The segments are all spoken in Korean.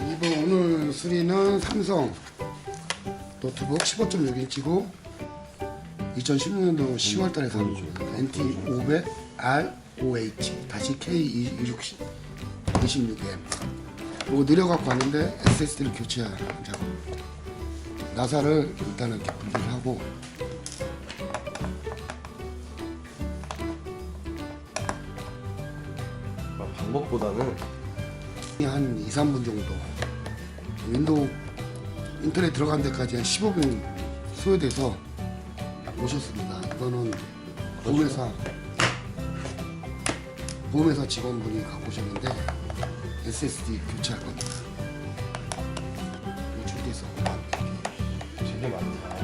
이번 오늘 수리는 삼성. 노트북 15.6인치고 2016년도 10월 달에 산 NT500 R5H 다시 K260 26M 이거 느려갖고 왔는데 SSD를 교체하는 작업 나사를 일단은 이렇게 분리를 하고. 아, 방법보다는 한 2, 3분 정도 윈도우 인터넷 들어간 데까지 한 15분 소요돼서 오셨습니다. 이거는 보험회사 보험회사 직원분이 갖고 오셨는데 SSD 교체할 겁니다. 준비해서 되게 많다.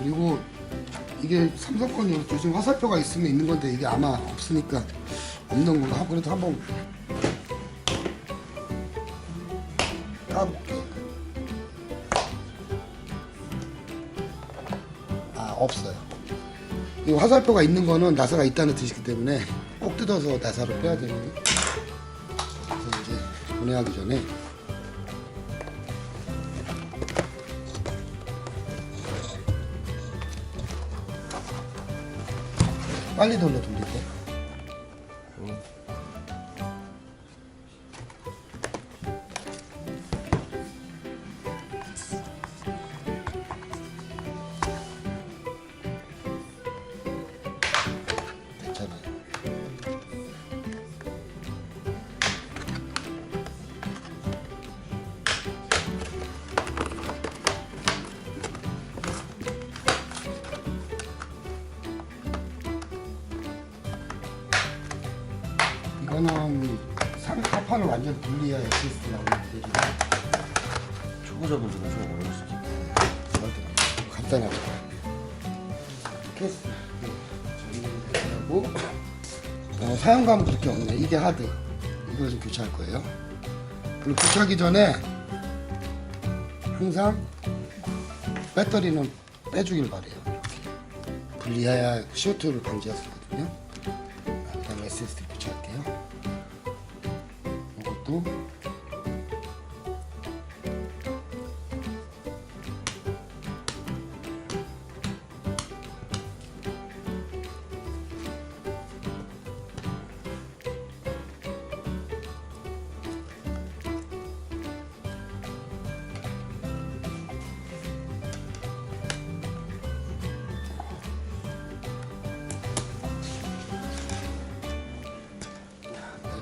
그리고 이게 삼성 건 요즘 화살표가 있으면 있는 건데 이게 아마 없으니까 없는 건가? 그래도 한번 까볼게. 아 없어요. 이 화살표가 있는 거는 나사가 있다는 뜻이기 때문에 꼭 뜯어서 나사를 빼야 되는. 그래서 이제 분해하기 전에 빨리 돌려 돌릴 때. 분리해야 SSD라고 얘기해주고 초보자분들은 좀 어려울 수도 있고. 간단하고 케이스 정리하고 어, 사용감은 그렇게 없네. 이게 하드. 이걸 좀 교체할 거예요. 그리고 교체하기 전에 항상 배터리는 빼주길 바래요. 분리해야 CO2를 방지할 수있 나사를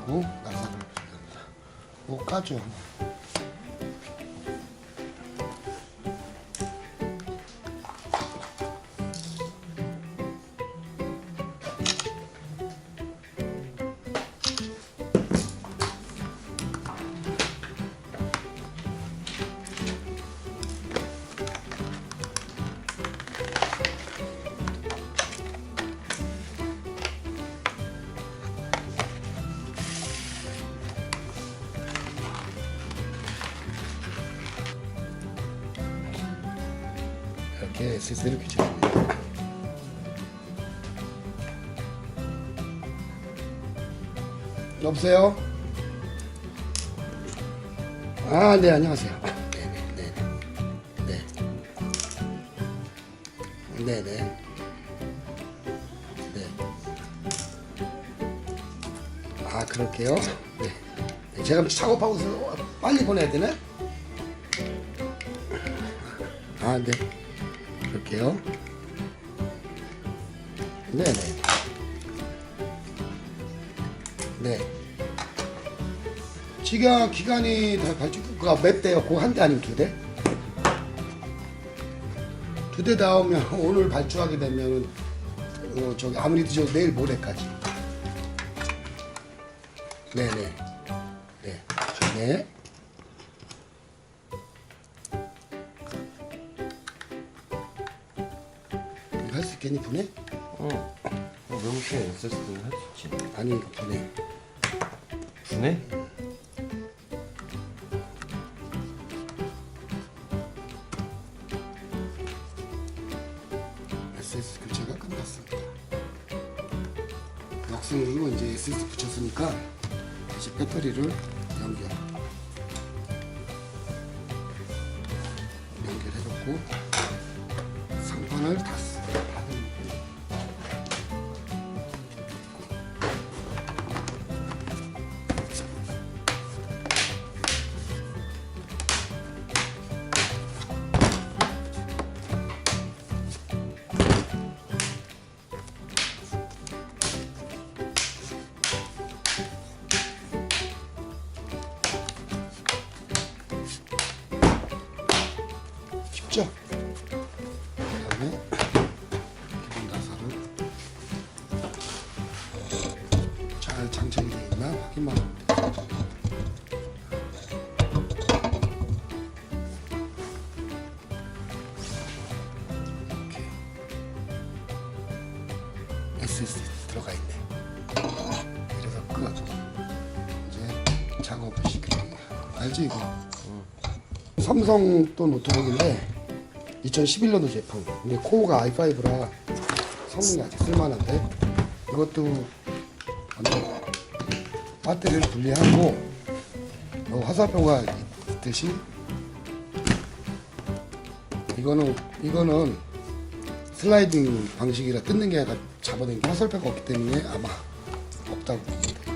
붙입니다. 못 까죠. SSD를 교체합니다. 여보세요? 아, 네, 안녕하세요. 네네, 네. 네. 네 네. 네. 아, 그럴게요. 네. 네, 제가 작업하고 있어서 빨리 보내야 되네? 아, 네. 그럴게요. 네네. 네. 지금 기간이 다 발주가 몇 대요? 그한 대 아니면 두 대? 두 대 나오면 오늘 발주하게 되면 어, 저기 아무리 늦어도 내일 모레까지. 네네. 네. 네. 할 수 있겠니 분해? 응. 어, 외국 시간 있을 때는 할 수 있지. 아니 이거 분해. 분해? SS 교체가 끝났습니다. 역승으로 이제 SS 붙였으니까 다시 배터리를 연결. 연결해놓고 상판을 닫습니다. SSD 들어가 있네. 그래서 끝. 이제 작업을 시키는 거야. 알지 이거? 삼성 또 노트북인데 2011년도 제품. 근데 코어가 i5라 성능이 아직 쓸만한데 이것도 완전 배터리를 분리하고 요 화살표가 있듯이 이거는 이거는 슬라이딩 방식이라 뜯는 게 아니라 잡아당기 화살표가 없기 때문에 아마 없다고 봅니다.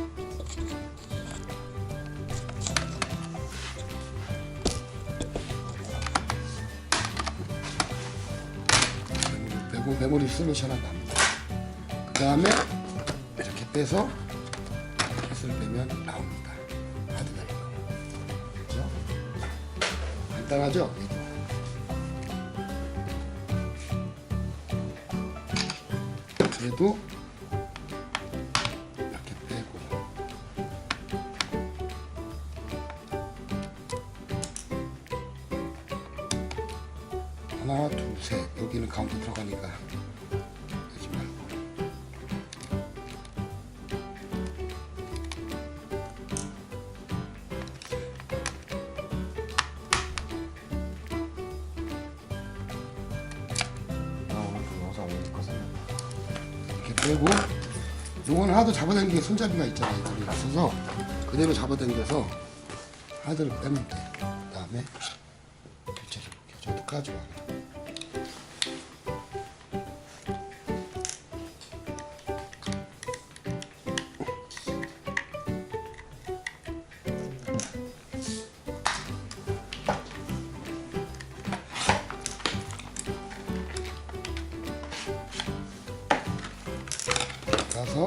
메모, 메모리 솔루션 하나 납니다. 그 다음에 이렇게 빼서 킷을 빼면 나옵니다. 이거. 그죠? 간단하죠? 그래도 이렇게 빼고. 하나 둘 셋. 여기는 가운데 들어가니까 하도 잡아당기게 손잡이가 있잖아요. 여기 있어서 그대로 잡아당겨서 하드를 빼면 돼 그 다음에 교체를 볼게요 저도 이 놔둬.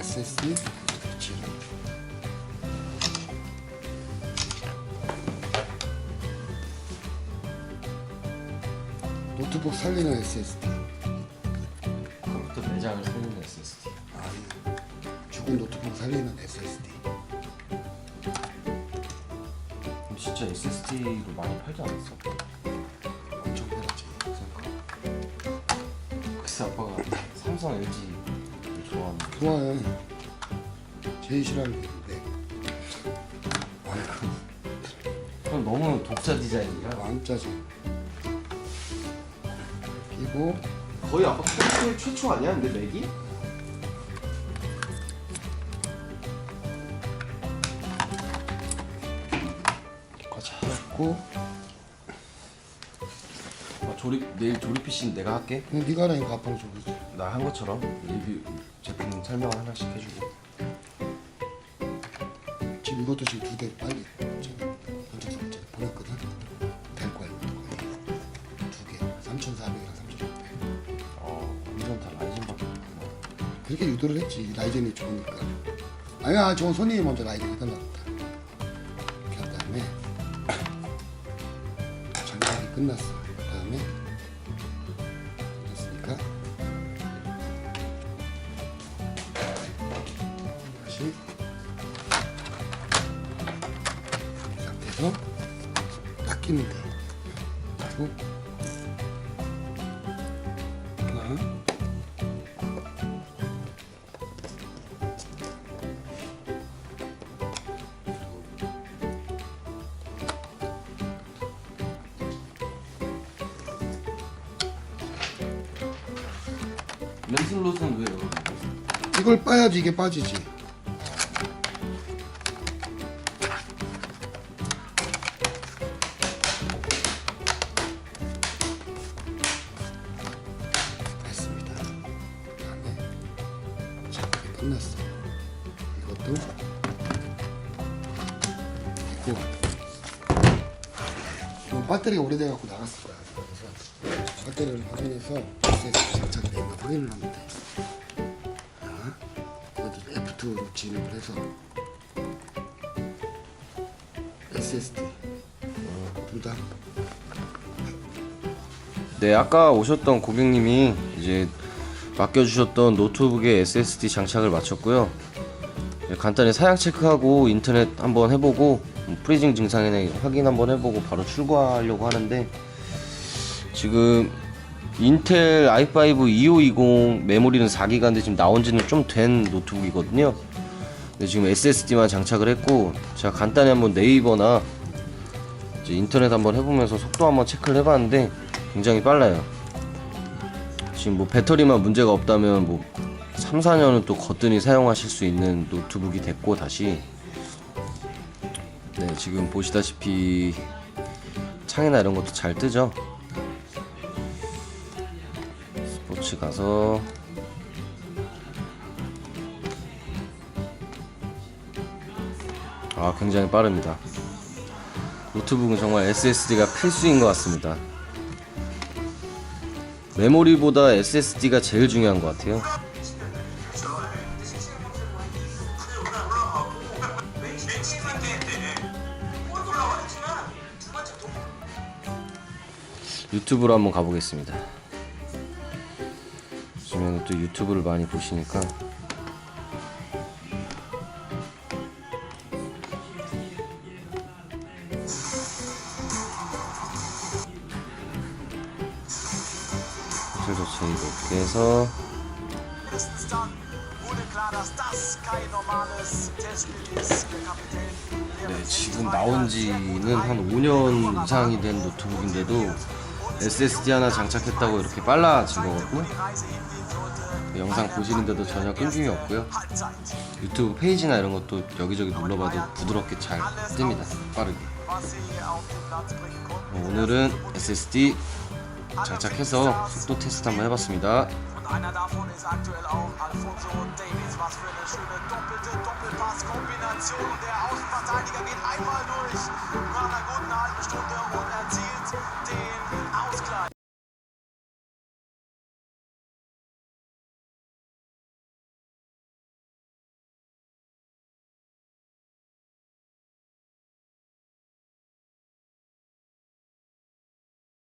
SSD 노트북 살리는 SSD 컴퓨터 내장을 살리는 SSD. 아니 죽은 노트북 살리는 SSD 진짜 SSD로 많이 팔지 않았어? 엄청 팔았지 그래서 아빠가 삼성 LG를 좋아하는 좋아해 제일 싫어하는 게 있는데 그럼 너무 독자 디자인이야. 왕짜지 끼고 거의 아빠 컴퓨터 최초 아니야? 근데 맥이? 하고. 아, 조립 내일 조립 PC는 내가 할게. 그냥 네가 하라니까 아빠는 줘보지 나 한 것처럼 리뷰 제품 설명 하나씩 해주고. 지금 이것도 지금 두개 빨리 지금 보냈거든. 될 거야 이것도 거의 두개. 3,400이랑 3,600 어 완전 다 라이젠밖에 없구나. 그렇게 유도를 했지. 라이젠이 좋으니까. 아니야 저건 손님이 먼저 라이젠 해달라 그 장착이 끝났어 렌슬롯은 왜요? 이걸 빠야지 이게 빠지지. 됐습니다. 그다음에 자 이게 끝났어. 이것도 됐고 이건 배터리가 오래돼갖고 나갔을 거야. 장착이 되는 거 확인을 돼. 이것도 F2로 진입을 해서 SSD 둘다 네, 아까 오셨던 고객님이 이제 맡겨주셨던 노트북에 SSD 장착을 마쳤고요. 네, 간단히 사양 체크하고 인터넷 한번 해보고 음, 프리징 증상이나 확인 한번 해보고 바로 출고하려고 하는데 지금 인텔 i5 2520 메모리는 4기가인데 지금 나온 지는 좀 된 노트북이거든요. 근데 지금 SSD만 장착을 했고 제가 간단히 한번 네이버나 인터넷 한번 해보면서 속도 한번 체크를 해봤는데 굉장히 빨라요. 지금 뭐 배터리만 문제가 없다면 뭐 3, 4년은 또 거뜬히 사용하실 수 있는 노트북이 됐고 다시 네 지금 보시다시피 창이나 이런 것도 잘 뜨죠. 스포츠 가서 아 굉장히 빠릅니다. 노트북은 정말 SSD가 필수인 것 같습니다. 메모리보다 SSD가 제일 중요한 것 같아요. 유튜브로 한번 가보겠습니다. 또 유튜브를 많이 보시니까 그래서 저희 이렇게 해서 네, 지금 나온 지는 한 5년 이상이 된 노트북인데도 SSD 하나 장착했다고 이렇게 빨라진 거고 영상 보시는데도 전혀 끊김이 없고요 유튜브 페이지나 이런 것도 여기저기 눌러봐도 부드럽게 잘 뜹니다 빠르게. 어, 오늘은 SSD 장착해서 속도 테스트 한번 해봤습니다